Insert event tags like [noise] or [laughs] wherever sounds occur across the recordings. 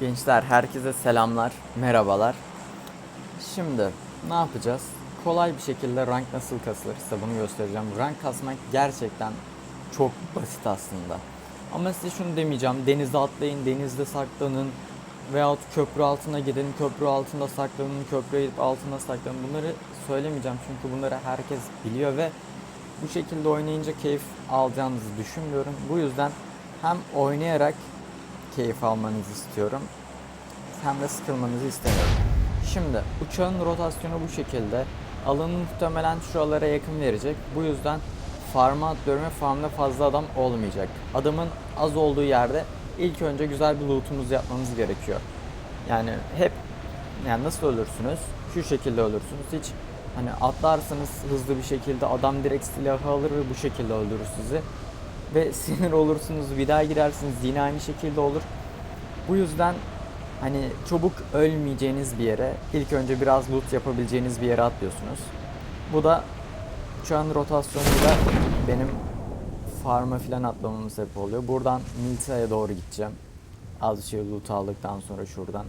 Gençler herkese selamlar, merhabalar. Şimdi ne yapacağız? Kolay bir şekilde rank nasıl kasılır size bunu göstereceğim. Rank kasmak gerçekten çok basit aslında. Ama size şunu demeyeceğim. Denize atlayın, denizde saklanın. Veyahut köprü altına gidin, köprü altında saklanın, köprüye gidip altına saklanın. Bunları söylemeyeceğim çünkü bunları herkes biliyor ve bu şekilde oynayınca keyif alacağınızı düşünmüyorum. Bu yüzden hem oynayarak keyif almanızı istiyorum. Hem de sıkılmanızı istemiyorum. Şimdi uçağın rotasyonu bu şekilde. Alanı muhtemelen şuralara yakın verecek. Bu yüzden farm'a atlıyorum ve farmda fazla adam olmayacak. Adamın az olduğu yerde ilk önce güzel bir loot'umuzu yapmamız gerekiyor. Yani hep yani nasıl ölürsünüz? Şu şekilde ölürsünüz. Hiç hani atlarsınız hızlı bir şekilde adam direkt silahı alır ve bu şekilde öldürür sizi. Ve [laughs] sinir olursunuz bir daha girersiniz yine aynı şekilde olur. Bu yüzden hani çabuk ölmeyeceğiniz bir yere ilk önce biraz loot yapabileceğiniz bir yere atlıyorsunuz. Bu da uçağın rotasyonuyla benim farm'a filan atlamamın sebep oluyor. Buradan Milita'ya doğru gideceğim. Az şey loot aldıktan sonra şuradan.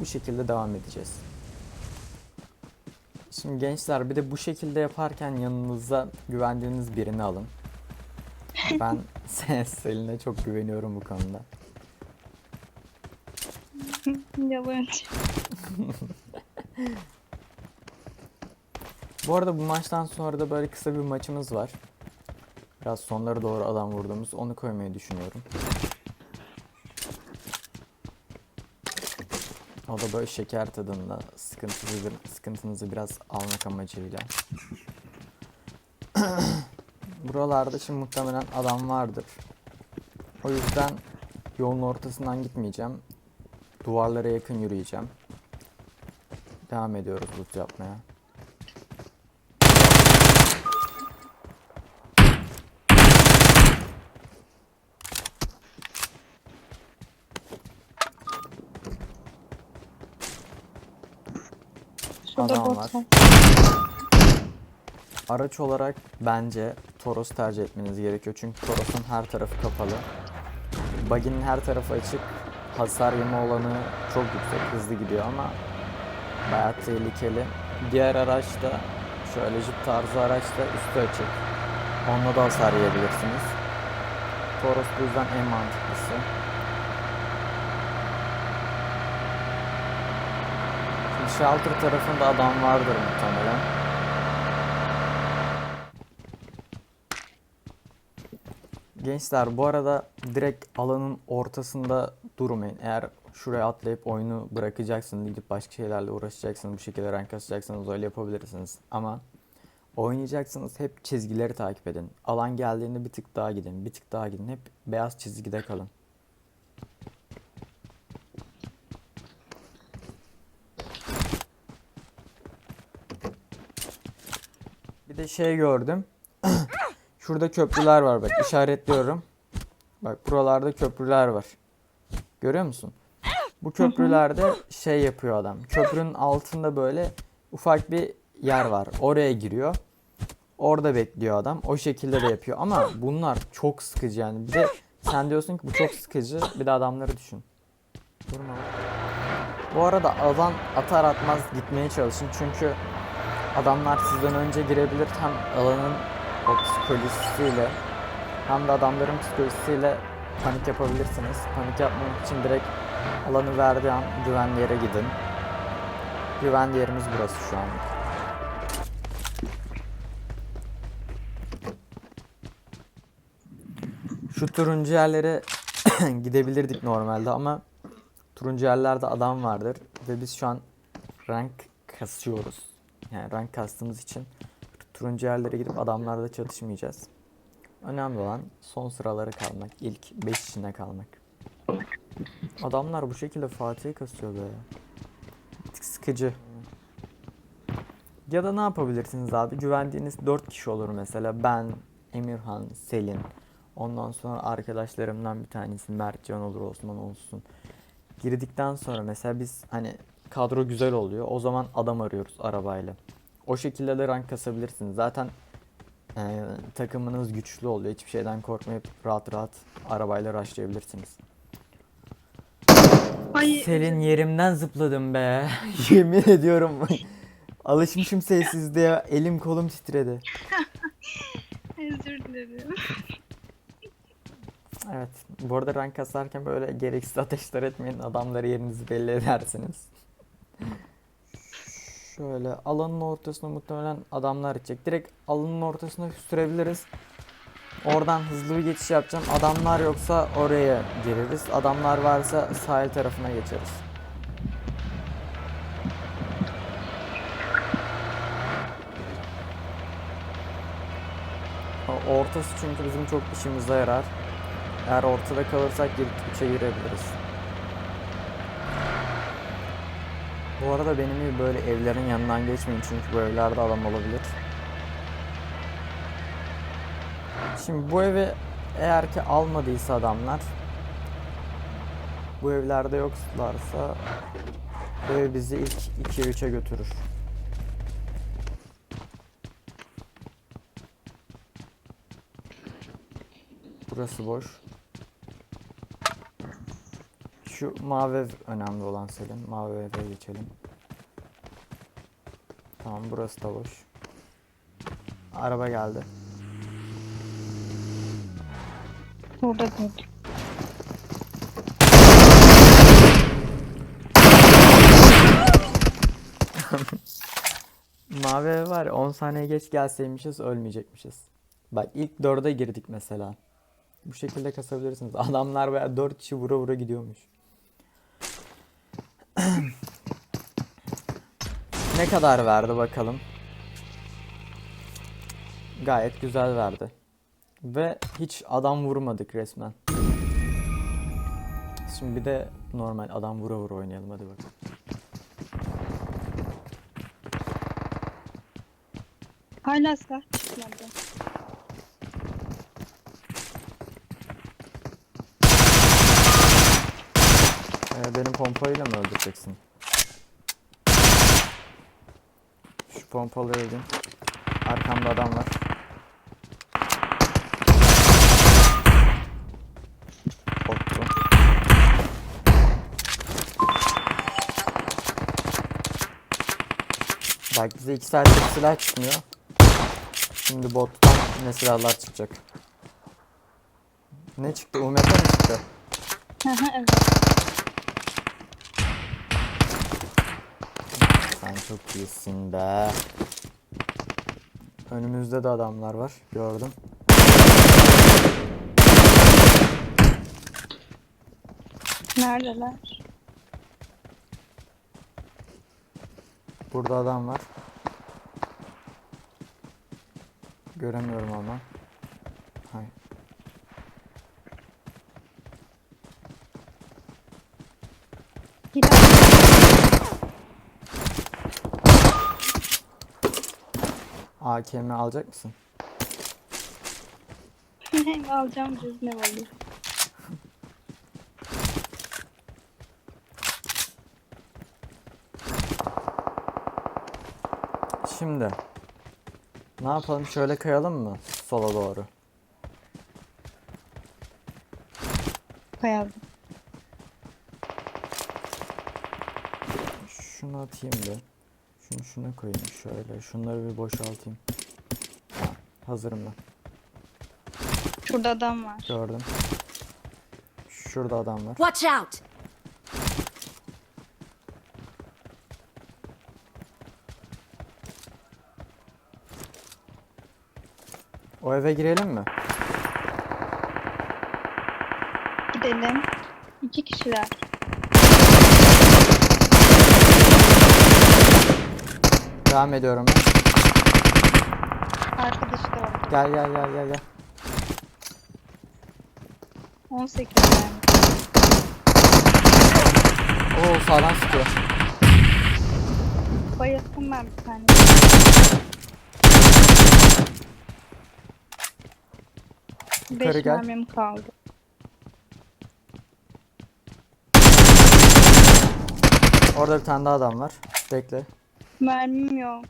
Bu şekilde devam edeceğiz. Şimdi gençler bir de bu şekilde yaparken yanınıza güvendiğiniz birini alın. [laughs] Ben Selin'e çok güveniyorum bu konuda. [laughs] Yalancı. Bu arada bu maçtan sonra da böyle kısa bir maçımız var. Biraz sonlara doğru adam vurduğumuz onu koymayı düşünüyorum. O da böyle şeker tadında sıkıntınızı, sıkıntınızı biraz almak amacıyla. [clears throat] Buralarda şimdi muhtemelen adam vardır. O yüzden yolun ortasından gitmeyeceğim. Duvarlara yakın yürüyeceğim. Devam ediyoruz loot yapmaya. Şurada Adam var. Araç olarak bence Toros tercih etmeniz gerekiyor. Çünkü Toros'un her tarafı kapalı. Buggy'nin her tarafı açık. Hasar yeme olanı çok yüksek. Hızlı gidiyor ama bayağı tehlikeli. Diğer araç da şöyle jip tarzı araç da üstü açık. Onunla da hasar yiyebilirsiniz. Toros bu yüzden en mantıklısı. Şimdi shelter tarafında adam vardır muhtemelen. Gençler bu arada direkt alanın ortasında durmayın. Eğer şuraya atlayıp oyunu bırakacaksınız, gidip başka şeylerle uğraşacaksınız, bu şekilde rank kasacaksınız öyle yapabilirsiniz. Ama oynayacaksınız hep çizgileri takip edin. Alan geldiğinde bir tık daha gidin, bir tık daha gidin. Hep beyaz çizgide kalın. Bir de şey gördüm. [clears throat] Şurada köprüler var bak işaretliyorum. Bak buralarda köprüler var. Görüyor musun? Bu köprülerde şey yapıyor adam. Köprünün altında böyle ufak bir yer var. Oraya giriyor. Orada bekliyor adam. O şekilde de yapıyor. Ama bunlar çok sıkıcı yani. Bir de sen diyorsun ki bu çok sıkıcı. Bir de adamları düşün. Durma. Bu arada alan atar atmaz gitmeye çalışın. Çünkü adamlar sizden önce girebilir. Hem alanın o psikolojisiyle hem de adamların psikolojisiyle panik yapabilirsiniz. Panik yapmamak için direkt alanı verdiği an güvenli yere gidin. Güvenli yerimiz burası şu anlık. Şu turuncu yerlere [clears throat] gidebilirdik normalde ama turuncu yerlerde adam vardır ve biz şu an rank kasıyoruz. Yani rank kastığımız için turuncu yerlere gidip adamlarla çatışmayacağız. Önemli olan son sıralara kalmak, ilk 5 içinde kalmak. Adamlar bu şekilde Fatih'i kasıyor tık sıkıcı. Ya da ne yapabilirsiniz abi? Güvendiğiniz 4 kişi olur mesela. Ben, Emirhan, Selin. Ondan sonra arkadaşlarımdan bir tanesi Mertcan olur, Osman olsun. Girdikten sonra mesela biz hani kadro güzel oluyor. O zaman adam arıyoruz arabayla. O şekilde de rank kasabilirsiniz. Zaten e, takımınız güçlü oluyor. Hiçbir şeyden korkmayıp rahat rahat arabayla rushlayabilirsiniz. Ay Ay, Selin yerimden zıpladım be. [laughs] Yemin ediyorum. [laughs] Alışmışım sessizliğe. Elim kolum titredi. [laughs] Özür dilerim. Evet. Bu arada rank kasarken böyle gereksiz ateşler etmeyin. Adamları yerinizi belli edersiniz. Şöyle alanın ortasına muhtemelen adamlar gidecek. Direkt alanın ortasına sürebiliriz. Oradan hızlı bir geçiş yapacağım. Adamlar yoksa oraya gireriz. Adamlar varsa sahil tarafına geçeriz. Ortası çünkü bizim çok işimize yarar. Eğer ortada kalırsak girip içe girebiliriz. Bu arada benim böyle evlerin yanından geçmeyin çünkü bu evlerde adam olabilir. Şimdi bu evi eğer ki almadıysa adamlar bu evlerde yoklarsa bu ev bizi ilk 2'ye 3'e götürür. Burası boş. Şu mavi ev önemli olan Selim. Mavi eve geçelim. Tamam burası da boş. Araba geldi. Burada dur. [laughs] Mavi ev var ya 10 saniye geç gelseymişiz ölmeyecekmişiz. Bak ilk 4'e girdik mesela. Bu şekilde kasabilirsiniz. Adamlar veya 4 kişi vura vura gidiyormuş. Ne kadar verdi bakalım. Gayet güzel verdi. Ve hiç adam vurmadık resmen. Şimdi bir de normal adam vura vura oynayalım hadi bakalım. Hala. Ee, benim pompayla mı öldüreceksin? Şu pompalı öldüm. Arkamda adam var. Bak bize iki saattir silah çıkmıyor. Şimdi bottan ne silahlar çıkacak? Ne çıktı? UMP mi çıktı? Evet. Sen çok iyisin be. Önümüzde de adamlar var. Gördüm. Neredeler? Burada adam var. Göremiyorum ama. Hayır. Hilal. AKM alacak mısın? [laughs] Alacağım düz ne olur. Şimdi. Ne yapalım? Şöyle kayalım mı? Sola doğru. Koyalım. Şunu atayım bir. Şunu şuna koyayım şöyle. Şunları bir boşaltayım. Ha, hazırım ben. Şurada adam var. Gördüm. Şurada adam var. Watch out! O eve girelim mi? Gidelim. İki kişiler. Devam ediyorum ben. Arkadaşı da orada. Gel gel gel gel gel. 18 yani. Oo sağdan sıkıyor. Bayıldım ben bir tane. Yukarı Beş gel. mermim kaldı. Orada bir tane daha adam var. Bekle. Mermim yok.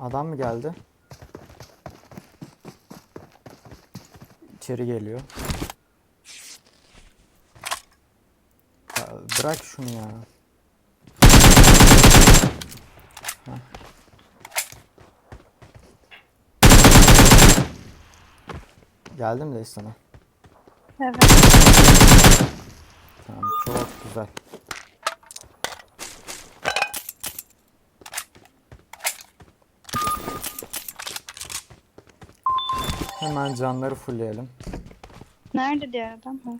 Adam mı geldi? içeri geliyor. Ya bırak şunu ya. Heh. Geldim de sana. Evet. Tamam çok güzel. Hemen canları fullleyelim. Nerede diğer adam? Ha.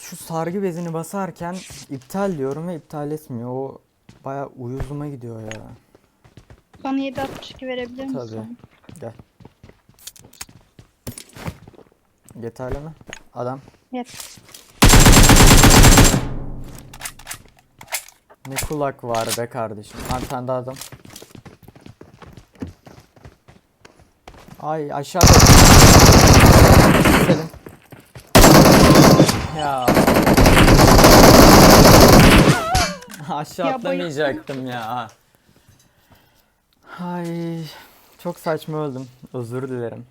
Şu sargı bezini basarken iptal diyorum ve iptal etmiyor. O baya uyuzuma gidiyor ya. Bana 762 verebilir misin? Tabii. Gel. Yeterli mi? Adam. Yet. Ne kulak var be kardeşim. Ha, bir tane daha adam. Ay aşağıda. Selim. Ya. [laughs] Aşağı Ya atlamayacaktım ya. Ay çok saçma öldüm. Özür dilerim.